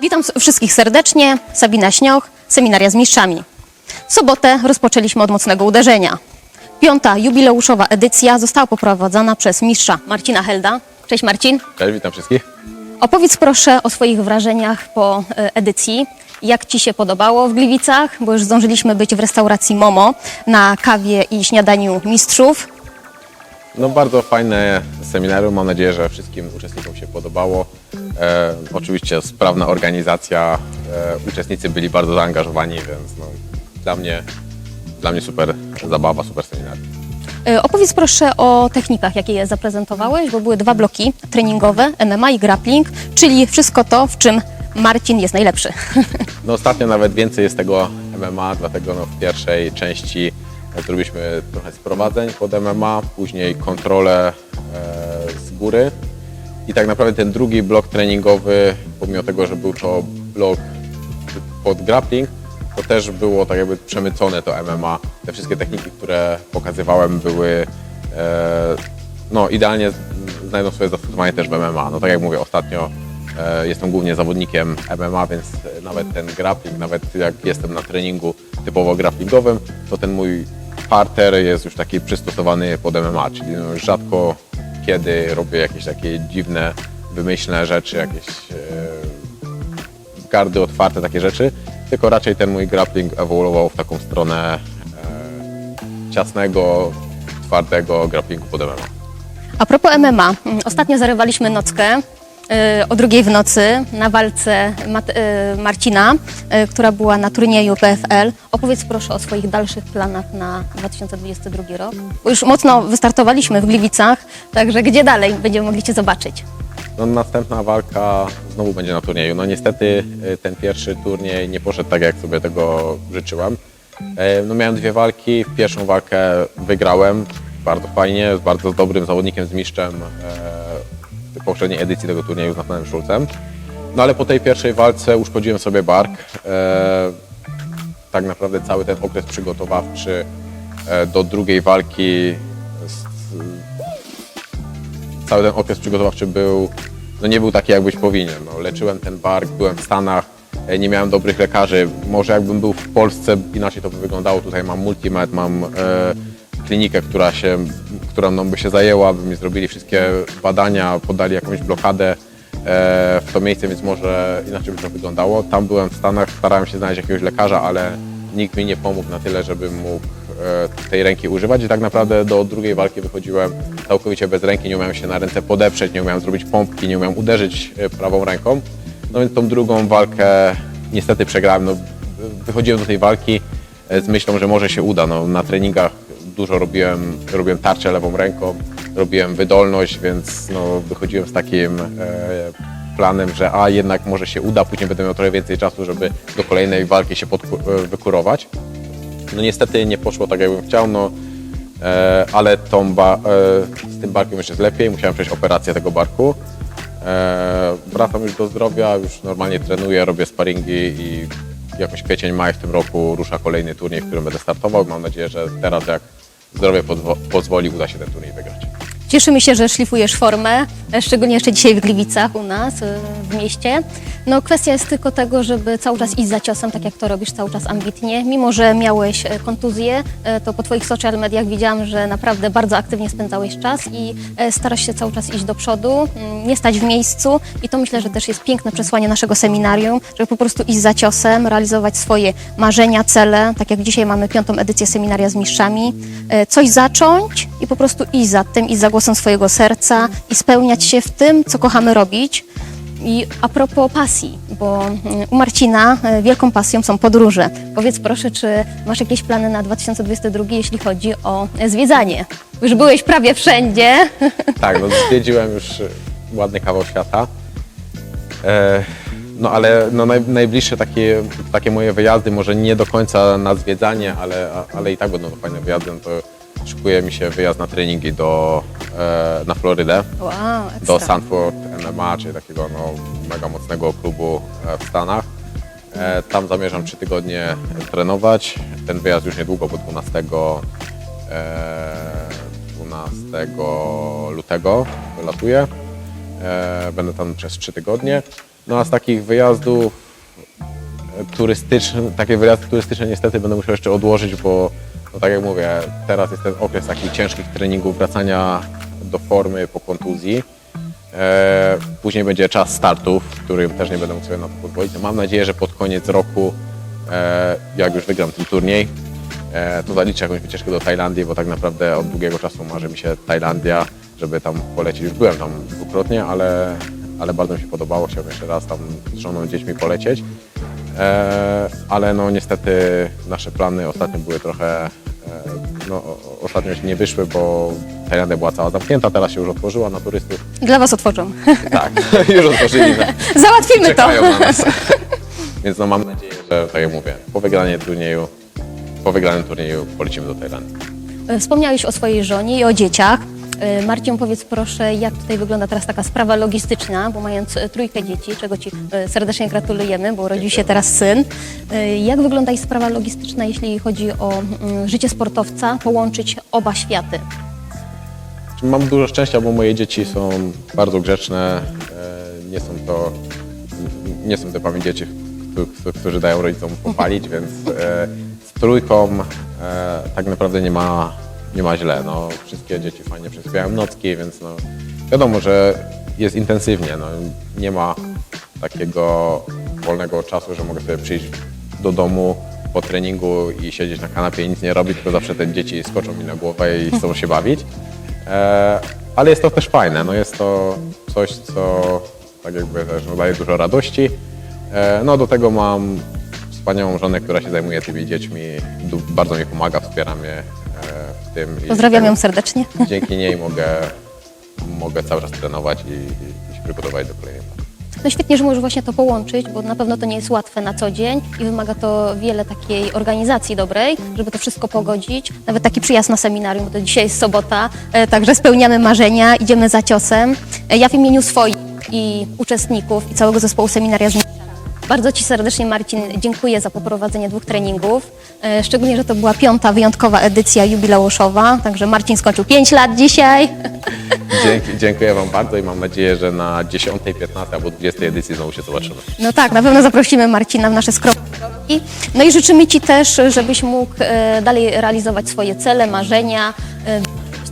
Witam wszystkich serdecznie. Sabina Śnioch, Seminaria z Mistrzami. W sobotę rozpoczęliśmy od mocnego uderzenia. Piąta jubileuszowa edycja została poprowadzona przez mistrza Marcina Helda. Cześć Marcin. Cześć, witam wszystkich. Opowiedz proszę o swoich wrażeniach po e, edycji. Jak Ci się podobało w Gliwicach? Bo już zdążyliśmy być w restauracji Momo na kawie i śniadaniu mistrzów. No bardzo fajne seminarium, mam nadzieję, że wszystkim uczestnikom się podobało. E, oczywiście sprawna organizacja, e, uczestnicy byli bardzo zaangażowani, więc no, dla, mnie, dla mnie super zabawa, super seminarium. E, Opowiedz proszę o technikach, jakie je zaprezentowałeś, bo były dwa bloki treningowe, MMA i grappling, czyli wszystko to, w czym Marcin jest najlepszy. No ostatnio nawet więcej jest tego MMA, dlatego no, w pierwszej części zrobiliśmy trochę sprowadzeń pod MMA, później kontrolę e, z góry i tak naprawdę ten drugi blok treningowy, pomimo tego, że był to blok pod grappling, to też było tak jakby przemycone to MMA. Te wszystkie techniki, które pokazywałem były e, no, idealnie znajdą swoje zastosowanie też w MMA. No tak jak mówię, ostatnio e, jestem głównie zawodnikiem MMA, więc nawet ten grappling, nawet jak jestem na treningu typowo grapplingowym, to ten mój parter jest już taki przystosowany pod MMA, czyli no, rzadko kiedy robię jakieś takie dziwne, wymyślne rzeczy, jakieś e, gardy otwarte, takie rzeczy, tylko raczej ten mój grappling ewoluował w taką stronę e, ciasnego, twardego grapplingu pod MMA. A propos MMA, mm, ostatnio zarywaliśmy nockę o drugiej w nocy na walce y, Marcina, y, która była na turnieju PFL. Opowiedz proszę o swoich dalszych planach na 2022 rok. Już mocno wystartowaliśmy w Gliwicach, także gdzie dalej będziemy mogli Cię zobaczyć? No, następna walka znowu będzie na turnieju. No niestety e, ten pierwszy turniej nie poszedł tak, jak sobie tego życzyłem. E, No, miałem dwie walki. Pierwszą walkę wygrałem bardzo fajnie, z bardzo dobrym zawodnikiem, z mistrzem e, poprzedniej edycji tego turnieju, z Nathanem Schulzem. No ale po tej pierwszej walce uszkodziłem sobie bark. E, tak naprawdę cały ten okres przygotowawczy e, do drugiej walki z, cały ten okres przygotowawczy był, no nie był taki jakbyś powinien. No, leczyłem ten bark, byłem w Stanach, e, nie miałem dobrych lekarzy. Może jakbym był w Polsce, inaczej to by wyglądało. Tutaj mam multimed, mam e, klinikę, która, się, która mną by się zajęła, by mi zrobili wszystkie badania, podali jakąś blokadę e, w to miejsce, więc może inaczej by to wyglądało. Tam byłem w Stanach, starałem się znaleźć jakiegoś lekarza, ale nikt mi nie pomógł na tyle, żebym mógł e, tej ręki używać i tak naprawdę do drugiej walki wychodziłem całkowicie bez ręki, nie umiałem się na ręce podeprzeć, nie umiałem zrobić pompki, nie umiałem uderzyć e, prawą ręką. No więc tą drugą walkę niestety przegrałem. No, wychodziłem do tej walki z myślą, że może się uda. No, na treningach dużo robiłem, robiłem tarczę lewą ręką, robiłem wydolność, więc no, wychodziłem z takim e, planem, że a jednak może się uda, później będę miał trochę więcej czasu, żeby do kolejnej walki się e, wykurować. No niestety nie poszło tak, jakbym chciał, no, e, ale tą ba- e, z tym barkiem już jest lepiej, musiałem przejść operację tego barku. E, wracam już do zdrowia, już normalnie trenuję, robię sparingi i jakoś kwiecień, maj w tym roku rusza kolejny turniej, w którym będę startował. Mam nadzieję, że teraz jak zdrowie pozwo- pozwoli, uda się ten turniej wygrać. Cieszymy się, że szlifujesz formę, szczególnie jeszcze dzisiaj w Gliwicach u nas e, w mieście. No kwestia jest tylko tego, żeby cały czas iść za ciosem, tak jak to robisz cały czas ambitnie. Mimo, że miałeś e, kontuzję, e, to po twoich social mediach widziałam, że naprawdę bardzo aktywnie spędzałeś czas i e, starasz się cały czas iść do przodu, mm, nie stać w miejscu i to myślę, że też jest piękne przesłanie naszego seminarium, żeby po prostu iść za ciosem, realizować swoje marzenia, cele, tak jak dzisiaj mamy piątą edycję seminaria z mistrzami, coś zacząć i po prostu iść za tym, iść za głosem swojego serca i spełniać się w tym, co kochamy robić. I a propos pasji, bo mm, u Marcina e, wielką pasją są podróże. Powiedz proszę, czy masz jakieś plany na 2022, jeśli chodzi o e, zwiedzanie? Już byłeś prawie wszędzie. Tak, no zwiedziłem już y, ładny kawał świata. E, no ale no, naj, najbliższe takie, takie moje wyjazdy, może nie do końca na zwiedzanie, ale, ale i tak będą to fajne wyjazdy, no to szykuje mi się wyjazd na treningi do, e, na Florydę, Wow, do ekstra. Sanford MMA, czyli takiego no, mega mocnego klubu e, w Stanach. E, Tam zamierzam trzy tygodnie trenować. Ten wyjazd już niedługo, bo 12, e, 12 lutego wylatuję. E, Będę tam przez trzy tygodnie. No a z takich wyjazdów turystycznych, takie wyjazdy turystyczne niestety będę musiał jeszcze odłożyć, bo no tak jak mówię, teraz jest ten okres takich ciężkich treningów, wracania do formy po kontuzji. E, później będzie czas startów, w którym też nie będę mógł sobie na to pozwolić. Mam nadzieję, że pod koniec roku, e, jak już wygram ten turniej, e, to zaliczę jakąś wycieczkę do Tajlandii, bo tak naprawdę od długiego czasu marzy mi się Tajlandia, żeby tam polecieć. Już byłem tam dwukrotnie, ale, ale bardzo mi się podobało. Chciałbym jeszcze raz tam z żoną i dziećmi polecieć. Ale no niestety nasze plany ostatnio były trochę, no o- ostatnio nie wyszły, bo Tajlandia była cała zamknięta, teraz się już otworzyła na turystów. Dla Was otworzą. Tak, już otworzyli. na- Załatwimy to. Na nas. Więc no mam nadzieję, że tak jak mówię, po wygraniu turnieju, po wygranym turnieju polecimy do Tajlandii. E, Wspomniałeś o swojej żonie i o dzieciach. E, Marcin, powiedz proszę, jak tutaj wygląda teraz taka sprawa logistyczna, bo mając e, trójkę dzieci, czego Ci e, serdecznie gratulujemy, bo urodził się teraz syn. Jak wygląda i sprawa logistyczna, jeśli chodzi o mm, życie sportowca, połączyć oba światy? Mam dużo szczęścia, bo moje dzieci są bardzo grzeczne. Nie są to, nie są typami dzieci, któ- którzy dają rodzicom popalić, więc z trójką tak naprawdę nie ma, nie ma źle. No, wszystkie dzieci fajnie przesypiają nocki, więc no, wiadomo, że jest intensywnie. No, nie ma takiego wolnego czasu, że mogę sobie przyjść do domu po treningu i siedzieć na kanapie i nic nie robić, tylko zawsze te dzieci skoczą mi na głowę i chcą się bawić. E, ale jest to też fajne, no jest to coś, co tak jakby też no, daje dużo radości. E, no do tego mam wspaniałą żonę, która się zajmuje tymi dziećmi, bardzo mi pomaga, wspiera mnie w tym. Pozdrawiam ją serdecznie. Dzięki niej mogę, mogę cały czas trenować i, i, i się przygotować do kolejnej pracy. No świetnie, że możesz właśnie to połączyć, bo na pewno to nie jest łatwe na co dzień i wymaga to wiele takiej organizacji dobrej, żeby to wszystko pogodzić. Nawet taki przyjazd na seminarium, bo to dzisiaj jest sobota, e, także spełniamy marzenia, idziemy za ciosem. E, Ja w imieniu swoich i uczestników i całego zespołu seminaria z bardzo Ci serdecznie, Marcin, dziękuję za poprowadzenie dwóch treningów. E, Szczególnie, że to była piąta wyjątkowa edycja jubileuszowa, także Marcin skończył 5 lat dzisiaj. Dzięki, dziękuję Wam bardzo i mam nadzieję, że na 10, 15 albo 20 edycji znowu się zobaczymy. No tak, na pewno zaprosimy Marcina w nasze skromne kroki. No i życzymy Ci też, żebyś mógł e, dalej realizować swoje cele, marzenia. E,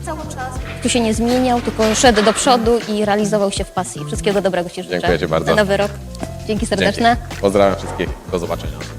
cały czas tu się nie zmieniał, tylko szedł do przodu i realizował się w pasji. Wszystkiego dobrego Ci życzę. Dziękuję Ci bardzo. Na nowy rok. Dzięki serdeczne. Dzięki. Pozdrawiam wszystkich. Do zobaczenia